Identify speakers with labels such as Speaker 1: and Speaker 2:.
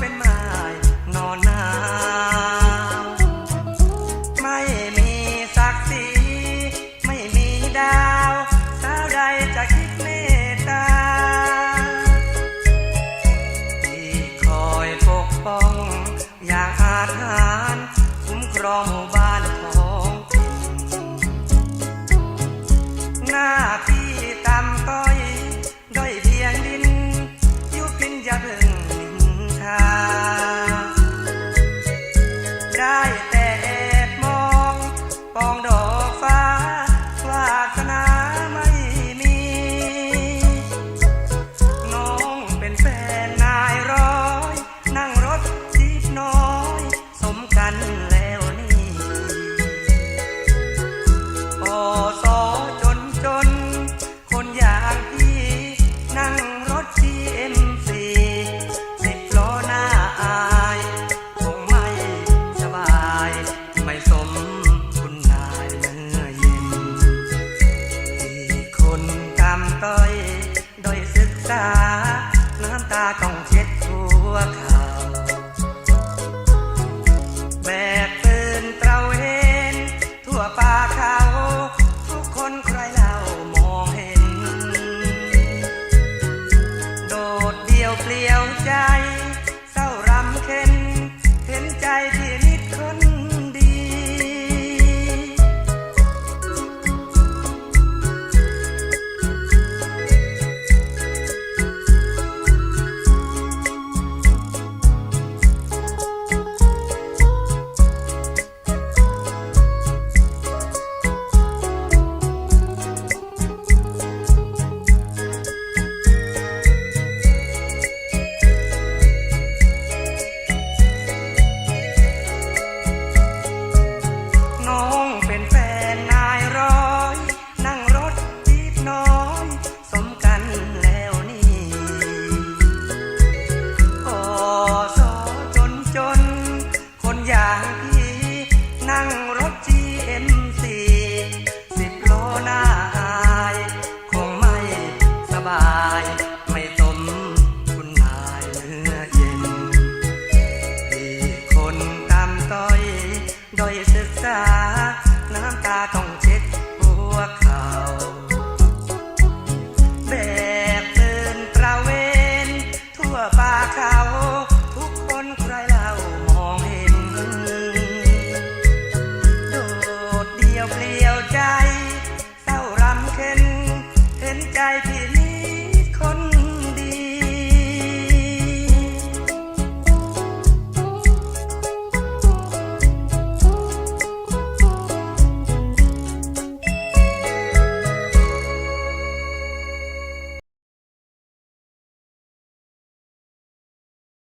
Speaker 1: เป็นไม้นอนหนาวไม่มีศักดิ์ศรีไม่มีดาวสาวใดจะคิดเมตตาที่คอยปกป้องอย่างอาถรรพ์คุ้มครองหมู่บ้าน ต้องเช็ดชัวขาวแบกปืนตระเวนทั่วป่าเขาทุกคนใครเล่ามองเห็น โดดเดี่ยวเปลี่ยวใจ นั่งรถจีเอ็มสีสิบโลหน้าอาย คงไม่สบาย นใจพี่